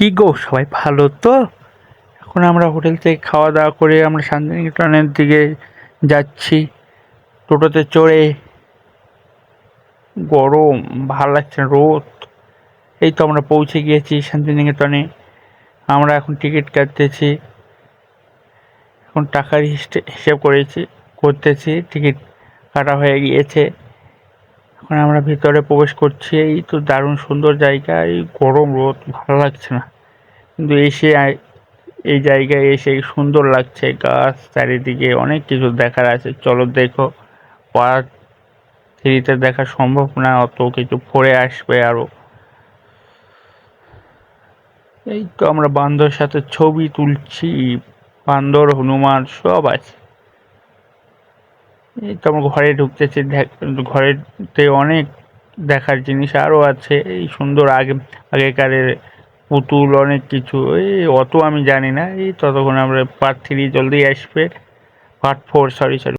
কি গো, সবাই ভালো তো? এখন আমরা হোটেল থেকে খাওয়া দাওয়া করে আমরা শান্তিনিকেতনের দিকে যাচ্ছি। টোটোতে চড়ে। গরম, ভালো লাগছে রোদ। এই তো আমরা পৌঁছে গিয়েছি শান্তিনিকেতনে। আমরা এখন টিকিট কাটতেছি। এখন টাকার হিসে- হিসেব করেছি, করতেছি, টিকিট কাটা হয়ে গিয়েছে। এখন আমরা ভিতরে প্রবেশ করছি। এই তো দারুণ সুন্দর জায়গা। এই গরম রোদ, ভালো লাগছে না। কিন্তু এসে এই জায়গায় এসে সুন্দর লাগছে। গাছ চারিদিকে অনেক কিছু দেখার আছে। চলো দেখো। পার্ক থ্রিতে দেখা সম্ভব না। অত কিছু পরে আসবে আরও এই তো আমরা বান্দর সাথে ছবি তুলছি। বান্দর, হনুমান সব আছে। এই তো ঘরে ঢুকতেছে ঘরেতে অনেক দেখার জিনিস আরও আছে। এই সুন্দর আগে, আগেকারের পুতুল, অনেক কিছু। এই অত আমি জানি না। এই ততক্ষণ আমরা পার্ট থ্রি জলদি আসবে। Part four sorry sorry